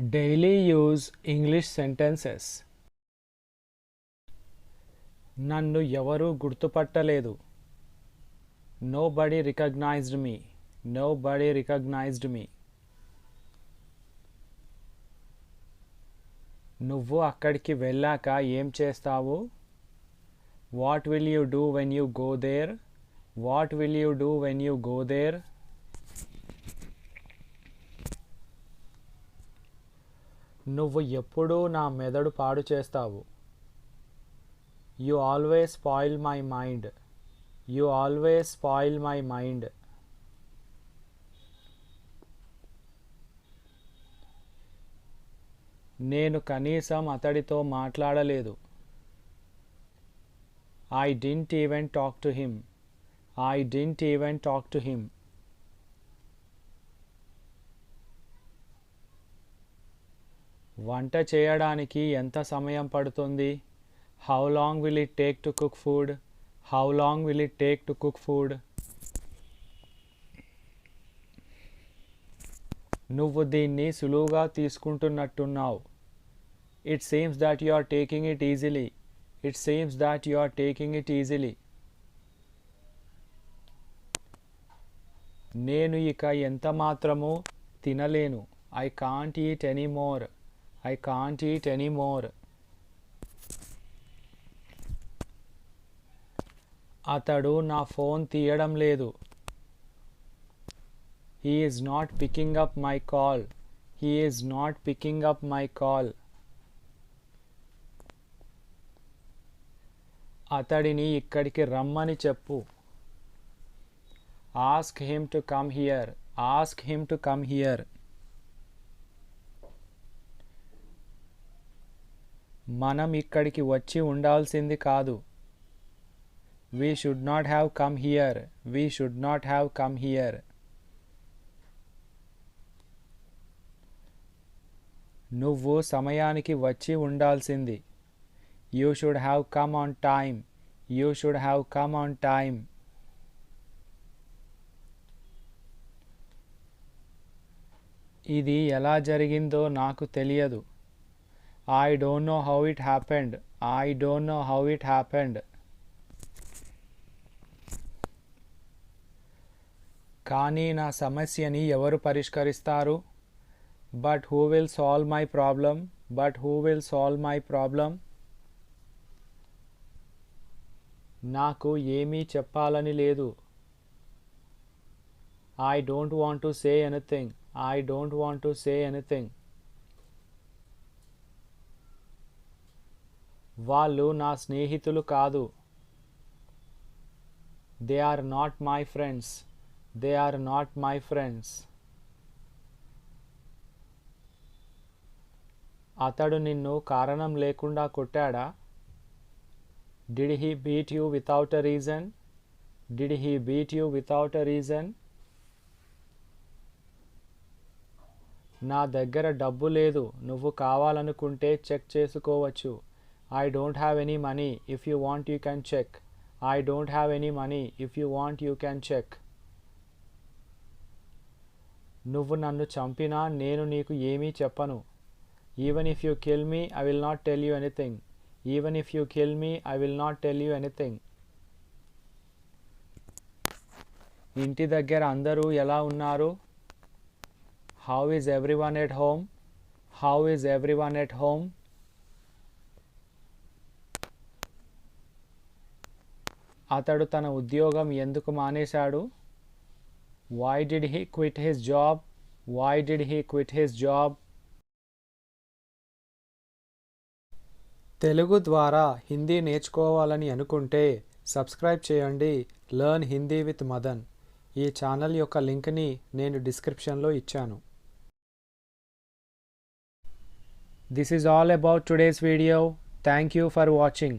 Daily use English sentences. నన్ను ఎవరూ గుర్తుపట్టలేదు. Nobody recognised me nobody recognised me నువ్వు అక్కడికి వెళ్ళాక ఏం చేస్తావు? What will you do when you go there what will you do when you go there నువ్వు ఎప్పుడూ నా మెదడు పాడు చేస్తావు. You always spoil my mind you always spoil my mind నేను కనీసం అతడితో మాట్లాడలేదు. I didn't even talk to him I didn't even talk to him వంట చేయడానికి ఎంత సమయం పడుతుంది? How long will it take to cook food how long will it take to cook food నువ్వు దీన్ని సులువుగా తీసుకుంటున్నట్టున్నావు. It seems that you are taking it easily it seems that you are taking it easily నేను ఇక ఎంత మాత్రము తినలేను. I can't eat any more I can't eat any more అతడు నా ఫోన్ తీయడం లేదు. He is not picking up my call he is not picking up my call అతడిని ఇక్కడికి రమ్మని చెప్పు. Ask him to come here ask him to come here మనం ఇక్కడికి వచ్చి ఉండాల్సింది కాదు. We should not have come here we should not have come here నువ్వు సమయానికి వచ్చి ఉండాల్సింది. You should have come on time you should have come on time ఇది ఎలా జరిగిందో నాకు తెలియదు. I don't know how it happened I don't know how it happened కానీ నా సమస్యని ఎవరు పరిష్కరిస్తారు? But who will solve my problem but who will solve my problem నాకు ఏమీ చెప్పాలని లేదు. I don't want to say anything I don't want to say anything వాళ్ళు నా స్నేహితులు కాదు. They are not my friends they are not my friends అతడు నిన్ను కారణం లేకుండా కొట్టాడా? Did he beat you without a reason did he beat you without a reason నా దగ్గర డబ్బు లేదు. నువ్వు కావాలనుకుంటే చెక్ చేసుకోవచ్చు. I don't have any money if you want you can check I don't have any money if you want you can check నువ్వు నన్ను చంపినా నేను నీకు ఏమీ చెప్పను. Even if you kill me I will not tell you anything even if you kill me I will not tell you anything ఇంటి దగ్గర అందరూ ఎలా ఉన్నారు? How is everyone at home how is everyone at home అతడు తన ఉద్యోగం ఎందుకు మానేశాడు? Why did he quit his job why did he quit his job Telugu ద్వారా హిందీ నేర్చుకోవాలని అనుకుంటే సబ్స్క్రైబ్ చేయండి లర్న్ హిందీ విత్ మదన్. ఈ ఛానల్ యొక్క లింక్ని నేను డిస్క్రిప్షన్లో ఇచ్చాను. This is all about today's video thank you for watching